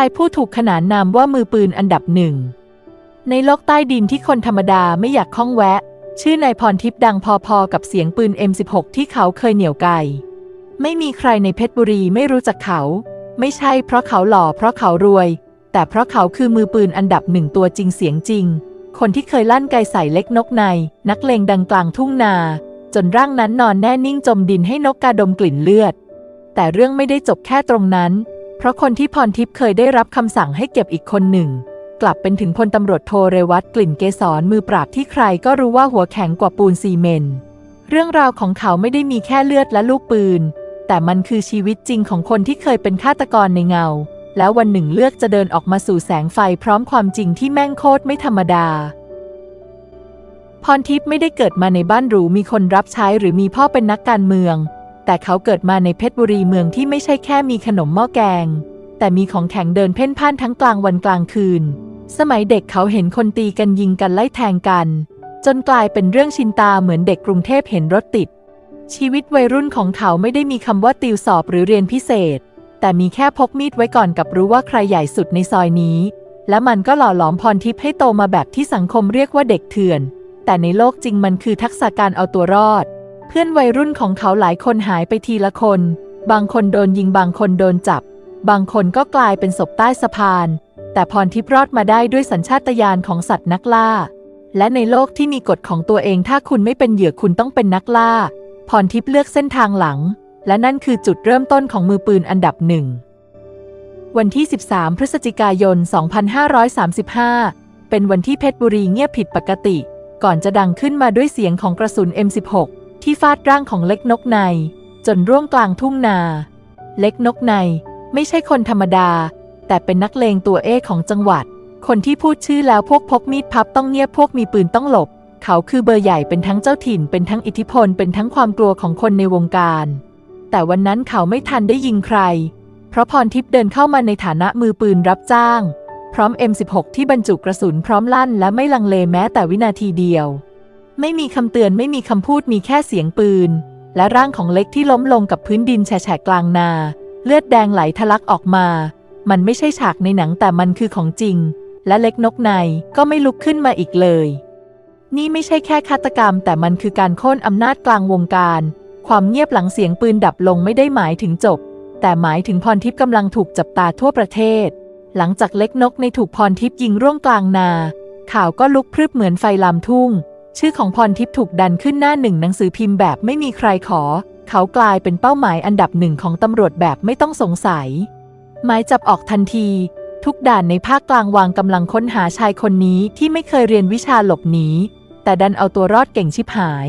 ชายผู้ถูกขนานนามว่ามือปืนอันดับหนึ่ง ในโลกใต้ดินที่คนธรรมดาไม่อยากข้องแวะ ชื่อนายพรทิพย์ดังพอๆกับเสียงปืน M16 ที่เขาเคยเหนี่ยวไกไม่มีใครในเพชรบุรีไม่รู้จักเขา ไม่ใช่เพราะเขาหล่อเพราะเขารวย แต่เพราะเขาคือมือปืนอันดับหนึ่งตัวจริงเสียงจริง คนที่เคยลั่นไกใส่เล็กนกใน นักเลงดังกลางทุ่งนา จนร่างนั้นนอนแน่นิ่งจมดินให้นกกาดมกลิ่นเลือด แต่เรื่องไม่ได้จบแค่ตรงนั้น เพราะคนที่พรทิพย์เคยได้รับคำสั่งให้เก็บอีกคนหนึ่ง กลับเป็นถึงพลตำรวจโทเรวัตกลิ่นเกษรมือปราบที่ใครก็รู้ว่าหัวแข็งกว่าปูนซีเมนต์เรื่องราวของเขาไม่ได้มีแค่เลือดและลูกปืน แต่มันคือชีวิตจริงของคนที่เคยเป็นฆาตกรในเงา แล้ววันหนึ่งเลือกจะเดินออกมาสู่แสงไฟพร้อมความจริงที่แม่งโคตรไม่ธรรมดาพรทิพย์ไม่ได้เกิดมาในบ้านหรูมีคนรับใช้หรือมีพ่อเป็นนักการเมือง แต่เขาเกิดมาในเพชรบุรีเมืองที่ไม่ใช่แค่มีขนมหม้อแกง แต่มีของแข็งเดินเพ่นพ่านทั้งกลางวันกลางคืน สมัยเด็กเขาเห็นคนตีกันยิงกันไล่แทงกัน จนกลายเป็นเรื่องชินตาเหมือนเด็กกรุงเทพเห็นรถติด ชีวิตวัยรุ่นของเขาไม่ได้มีคำว่าติวสอบหรือเรียนพิเศษ แต่มีแค่พกมีดไว้ก่อนกับรู้ว่าใครใหญ่สุดในซอยนี้ และมันก็หล่อหลอมพรทิพย์ให้โตมาแบบที่สังคมเรียกว่าเด็กเถื่อน แต่ในโลกจริงมันคือทักษะการเอาตัวรอด เพื่อนวัยรุ่นของเขาหลายคนหายไปทีละคน บางคนโดนยิงบางคนโดนจับ บางคนก็กลายเป็นศพใต้สะพาน แต่พรทิพย์รอดมาได้ด้วยสัญชาตญาณของสัตว์นักล่า และในโลกที่มีกฎของตัวเองถ้าคุณไม่เป็นเหยื่อคุณต้องเป็นนักล่า พรทิพย์เลือกเส้นทางหลัง และนั่นคือจุดเริ่มต้นของมือปืนอันดับหนึ่งวันที่ 13 พฤศจิกายน 2535 เป็นวันที่เพชรบุรีเงียบผิดปกติ ก่อนจะดังขึ้นมาด้วยเสียงของกระสุน M16 ที่ฟาดร่างของเล็กนกใน จนร่วงกลางทุ่งนา เล็กนกใน ไม่ใช่คนธรรมดา แต่เป็นนักเลงตัวเอกของจังหวัด คนที่พูดชื่อแล้วพวกพกมีดพับต้องเงียบพวกมีปืนต้องหลบ เขาคือเบอร์ใหญ่เป็นทั้งเจ้าถิ่น เป็นทั้งอิทธิพลเป็นทั้งความกลัวของคนในวงการ แต่วันนั้นเขาไม่ทันได้ยิงใคร เพราะพรทิพย์เดินเข้ามาในฐานะมือปืนรับจ้าง พร้อม M16 ที่บรรจุกระสุนพร้อมลั่นและไม่ลังเลแม้แต่วินาทีเดียว ไม่มีคำเตือนไม่มีคำพูดมีแค่เสียงปืน และร่างของเล็กที่ล้มลงกับพื้นดินแฉะกลางนา เลือดแดงไหลทะลักออกมา มันไม่ใช่ฉากในหนังแต่มันคือของจริง และเล็กนกในก็ไม่ลุกขึ้นมาอีกเลย นี่ไม่ใช่แค่ฆาตกรรม แต่มันคือการโค่นอำนาจกลางวงการ ความเงียบหลังเสียงปืนดับลงไม่ได้หมายถึงจบ แต่หมายถึงพรทิพย์กำลังถูกจับตาทั่วประเทศ หลังจากเล็กนกในถูกพรทิพย์ยิงร่วงกลางนา ข่าวก็ลุกพรึบเหมือนไฟลามทุ่ง ชื่อของพรทิพย์ถูกดันขึ้นหน้าหนึ่งหนังสือพิมพ์แบบไม่มีใครขอ เขากลายเป็นเป้าหมายอันดับหนึ่งของตำรวจแบบไม่ต้องสงสัย หมายจับออกทันที ทุกด่านในภาคกลางวางกำลังค้นหาชายคนนี้ที่ไม่เคยเรียนวิชาหลบหนีแต่ดันเอาตัวรอดเก่งชิบหาย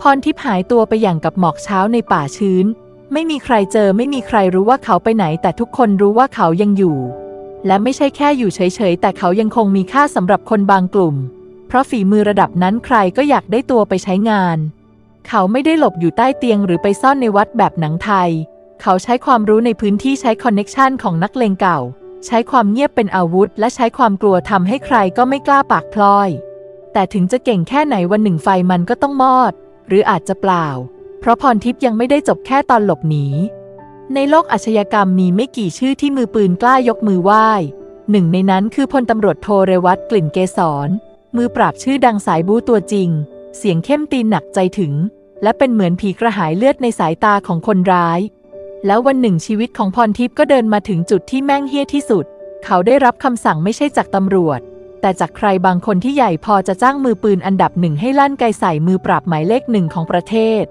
พรทิพย์หายตัวไปอย่างกับหมอกเช้าในป่าชื้น ไม่มีใครเจอไม่มีใครรู้ว่าเขาไปไหน แต่ทุกคนรู้ว่าเขายังอยู่ และไม่ใช่แค่อยู่เฉยๆแต่เขายังคงมีค่าสำหรับคนบางกลุ่ม เพราะฝีมือระดับนั้นใครก็อยากได้ตัวไปใช้งาน เขาไม่ได้หลบอยู่ใต้เตียงหรือไปซ่อนในวัดแบบหนังไทย เขาใช้ความรู้ในพื้นที่ใช้คอนเน็กชันของนักเลงเก่า ใช้ความเงียบเป็นอาวุธ และใช้ความกลัวทำให้ใครก็ไม่กล้าปากพลอย แต่ถึงจะเก่งแค่ไหนวันหนึ่งไฟมันก็ต้องมอด หรืออาจจะเปล่า เพราะพรทิพย์ยังไม่ได้จบแค่ตอนหลบหนีในโลกอาชญากรรมมีไม่กี่ชื่อที่มือปืนกล้ายกมือไหว้ หนึ่งในนั้นคือพลตำรวจโทเรวัตกลิ่นเกษร มือปราบชื่อดังสายบูตัวจริง เสียงเข้มตีนหนักใจถึง และเป็นเหมือนผีกระหายเลือดในสายตาของคนร้าย แล้ววันหนึ่งชีวิตของพรทิพย์ก็เดินมาถึงจุดที่แม่งเฮี้ยที่สุด เขาได้รับคำสั่งไม่ใช่จากตำรวจ แต่จากใครบางคนที่ใหญ่พอจะจ้างมือปืนอันดับหนึ่งให้ลั่นไกใส่มือปราบหมายเลขหนึ่งของประเทศ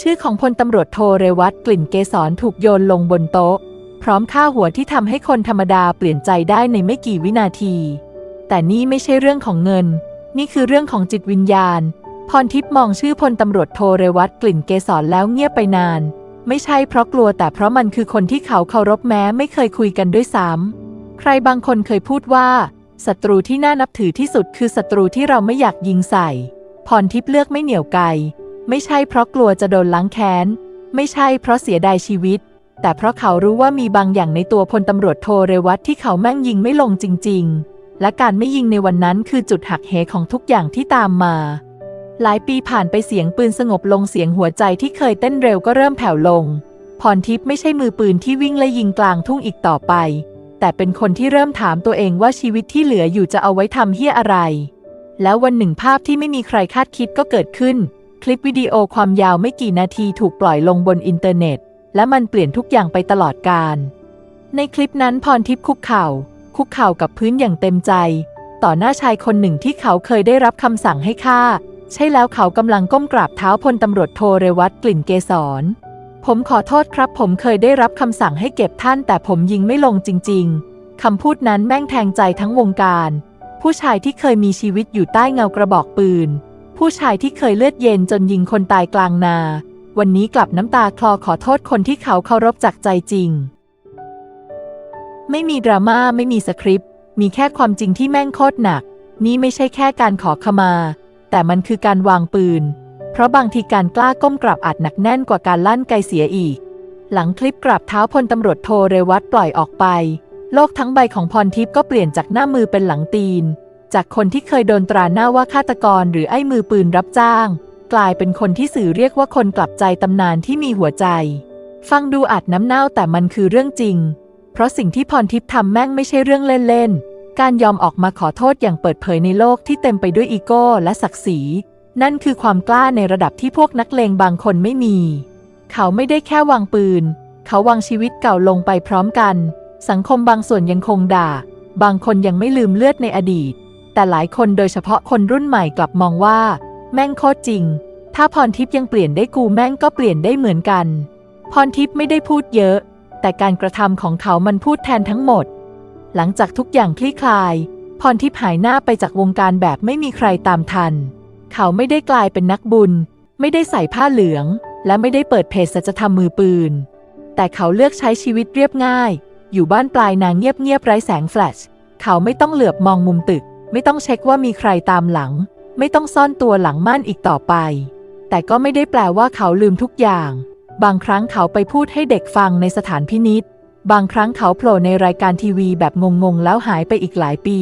ชื่อของพลตำรวจโทเรวัตกลิ่นเกษรถูกโยนลงบนโต๊ะ พร้อมค่าหัวที่ทำให้คนธรรมดาเปลี่ยนใจได้ในไม่กี่วินาที แต่นี่ไม่ใช่เรื่องของเงิน นี่คือเรื่องของจิตวิญญาณ พรทิพย์มองชื่อพลตำรวจโทเรวัตกลิ่นเกษรแล้วเงียบไปนาน ไม่ใช่เพราะกลัวแต่เพราะมันคือคนที่เขาเคารพแม้ไม่เคยคุยกันด้วยซ้ำใครบางคนเคยพูดว่าศัตรูที่น่านับถือที่สุดคือศัตรูที่เราไม่อยากยิงใส่ พรทิพย์เลือกไม่เหนียวไกไม่ใช่เพราะกลัวจะโดนล้างแค้น ไม่ใช่เพราะเสียดายชีวิต แต่เพราะเขารู้ว่ามีบางอย่างในตัวพลตำรวจโทเรวัตที่เขาแม่งยิงไม่ลงจริง ๆ และการไม่ยิงในวันนั้นคือจุดหักเหของทุกอย่างที่ตามมา หลายปีผ่านไปเสียงปืนสงบลงเสียงหัวใจที่เคยเต้นเร็วก็เริ่มแผ่วลง พรทิพย์ไม่ใช่มือปืนที่วิ่งและยิงกลางทุ่งอีกต่อไป แต่เป็นคนที่เริ่มถามตัวเองว่าชีวิตที่เหลืออยู่จะเอาไว้ทำเฮียอะไร แล้ววันหนึ่งภาพที่ไม่มีใครคาดคิดก็เกิดขึ้น คลิปวิดีโอความยาวไม่กี่นาทีถูกปล่อยลงบนอินเทอร์เน็ต และมันเปลี่ยนทุกอย่างไปตลอดกาลในคลิปนั้นพรทิพย์คุกเข่า คุกเข่ากับพื้นอย่างเต็มใจ ต่อหน้าชายคนหนึ่งที่เขาเคยได้รับคำสั่งให้ฆ่า ใช่แล้วเขากำลังก้มกราบเท้าพลตำรวจโทเรวัตกลิ่นเกษร ผมขอโทษครับ ผมเคยได้รับคำสั่งให้เก็บท่าน แต่ผมยิงไม่ลงจริง ๆคำพูดนั้นแม่งแทงใจทั้งวงการ ผู้ชายที่เคยมีชีวิตอยู่ใต้เงากระบอกปืน ผู้ชายที่เคยเลือดเย็นจนยิงคนตายกลางนา วันนี้กลับน้ำตาคลอขอโทษคนที่เขาเคารพจากใจจริง ไม่มีดราม่าไม่มีสคริปต์ มีแค่ความจริงที่แม่งโคตรหนัก นี่ไม่ใช่แค่การขอขมา แต่มันคือการวางปืน เพราะบางทีการกล้าก้มกราบอาจหนักแน่นกว่าการลั่นไกเสียอีก หลังคลิปกราบเท้าพลตำรวจโทเรวัตปล่อยออกไป โลกทั้งใบของพรทิพย์ก็เปลี่ยนจากหน้ามือเป็นหลังตีน จากคนที่เคยโดนตราหน้าว่าฆาตกรหรือไอ้มือปืนรับจ้าง กลายเป็นคนที่สื่อเรียกว่าคนกลับใจตำนานที่มีหัวใจ ฟังดูอาจน้ำเน่าแต่มันคือเรื่องจริง เพราะสิ่งที่พรทิพย์ทำแม่งไม่ใช่เรื่องเล่นๆ การยอมออกมาขอโทษอย่างเปิดเผยในโลกที่เต็มไปด้วยอีโก้และศักดิ์ศรี นั่นคือความกล้าในระดับที่พวกนักเลงบางคนไม่มี เขาไม่ได้แค่วางปืน เขาวางชีวิตเก่าลงไปพร้อมกัน สังคมบางส่วนยังคงด่า บางคนยังไม่ลืมเลือดในอดีต แต่หลายคนโดยเฉพาะคนรุ่นใหม่กลับมองว่า แม่งโคตรจริง ถ้าพรทิพย์ยังเปลี่ยนได้กูแม่งก็เปลี่ยนได้เหมือนกัน พรทิพย์ไม่ได้พูดเยอะ แต่การกระทำของเขามันพูดแทนทั้งหมด หลังจากทุกอย่างคลี่คลาย พรทิพย์หายหน้าไปจากวงการแบบไม่มีใครตามทัน เขาไม่ได้กลายเป็นนักบุญ ไม่ได้ใส่ผ้าเหลือง และไม่ได้เปิดเพจสัจธรรมมือปืน แต่เขาเลือกใช้ชีวิตเรียบง่าย อยู่บ้านปลายนางเงียบๆไร้แสงแฟลช เขาไม่ต้องเหลือบมองมุมตึก ไม่ต้องเช็คว่ามีใครตามหลัง ไม่ต้องซ่อนตัวหลังม่านอีกต่อไป แต่ก็ไม่ได้แปลว่าเขาลืมทุกอย่าง บางครั้งเขาไปพูดให้เด็กฟังในสถานพินิษบางครั้งเขาโผล่ในรายการทีวีแบบงงๆ แล้วหายไปอีกหลายปี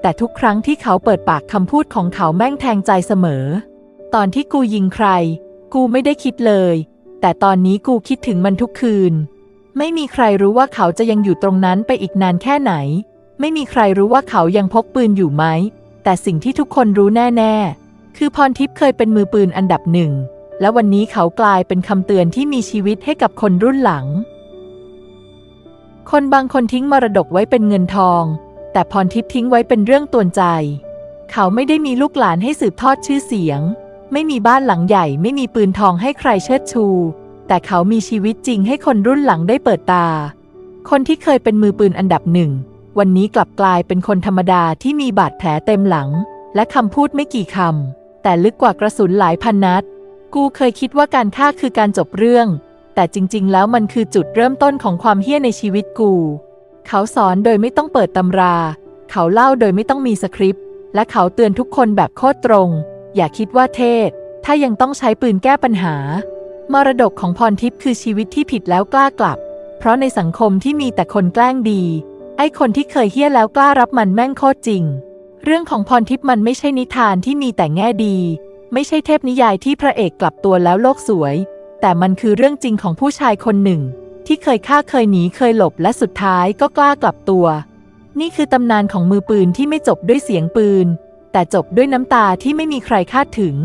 แต่ทุกครั้งที่เขาเปิดปากคำพูดของเขาแม่งแทงใจเสมอ ตอนที่กูยิงใคร กูไม่ได้คิดเลย แต่ตอนนี้กูคิดถึงมันทุกคืน ไม่มีใครรู้ว่าเขาจะยังอยู่ตรงนั้นไปอีกนานแค่ไหน ไม่มีใครรู้ว่าเขายังพกปืนอยู่ไหม แต่สิ่งที่ทุกคนรู้แน่ ๆ คือพรทิพย์เคยเป็นมือปืนอันดับหนึ่ง และวันนี้เขากลายเป็นคำเตือนที่มีชีวิตให้กับคนรุ่นหลัง คนบางคนทิ้งมรดกไว้เป็นเงินทอง แต่พรทิพย์ทิ้งไว้เป็นเรื่องตวนใจ เขาไม่ได้มีลูกหลานให้สืบทอดชื่อเสียง ไม่มีบ้านหลังใหญ่ ไม่มีปืนทองให้ใครเชิดชู แต่เขามีชีวิตจริงให้คนรุ่นหลังได้เปิดตา คนที่เคยเป็นมือปืนอันดับหนึ่ง วันนี้กลับกลายเป็นคนธรรมดาที่มีบาดแผลเต็มหลัง และคำพูดไม่กี่คำแต่ลึกกว่ากระสุนหลายพันนัด กูเคยคิดว่าการฆ่าคือการจบเรื่อง แต่จริงๆ แล้วมันคือจุดเริ่มต้นของความเฮี้ยในชีวิตกู เขาสอนโดยไม่ต้องเปิดตำรา เขาเล่าโดยไม่ต้องมีสคริปต์ และเขาเตือนทุกคนแบบโคตรตรง อย่าคิดว่าเทศ ถ้ายังต้องใช้ปืนแก้ปัญหา มรดกของพรทิพย์คือชีวิตที่ผิดแล้วกล้ากลับ เพราะในสังคมที่มีแต่คนแกล้งดี ไอ้คนที่เคยเฮี้ยแล้วกล้ารับมันแม่งโคตรจริง เรื่องของพรทิพย์มันไม่ใช่นิทานที่มีแต่แง่ดี ไม่ใช่เทพนิยายที่พระเอกกลับตัวแล้วโลกสวย แต่มันคือเรื่องจริงของผู้ชายคนหนึ่ง ที่เคยฆ่าเคยหนีเคยหลบและสุดท้ายก็กล้ากลับตัว นี่คือตำนานของมือปืนที่ไม่จบด้วยเสียงปืน แต่จบด้วยน้ำตาที่ไม่มีใครคาดถึง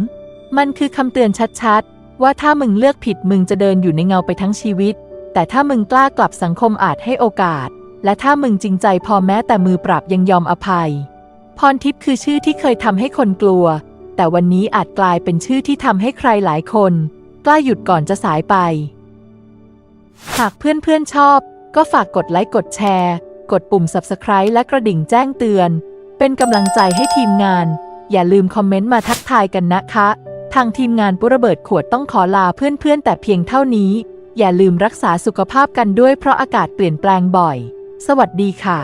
มันคือคำเตือนชัดๆ ว่าถ้ามึงเลือกผิดมึงจะเดินอยู่ในเงาไปทั้งชีวิต แต่ถ้ามึงกล้ากลับสังคมอาจให้โอกาส และถ้ามึงจริงใจพอแม้แต่มือปราบยังยอมอภัย พรทิพย์คือชื่อที่เคยทำให้คนกลัว แต่วันนี้อาจกลายเป็นชื่อที่ทำให้ใครหลายคน กล้าหยุดก่อนจะสายไป หากเพื่อนๆชอบ ก็ฝากกดไลค์กดแชร์ กดปุ่ม Subscribe และกระดิ่งแจ้งเตือน เป็นกำลังใจให้ทีมงาน อย่าลืมคอมเมนต์มาทักทายกันนะคะ ทางทีมงานปุระเบิดขวดต้องขอลาเพื่อนๆ แต่เพียงเท่านี้ อย่าลืมรักษาสุขภาพกันด้วยเพราะอากาศเปลี่ยนแปลงบ่อย สวัสดีค่ะ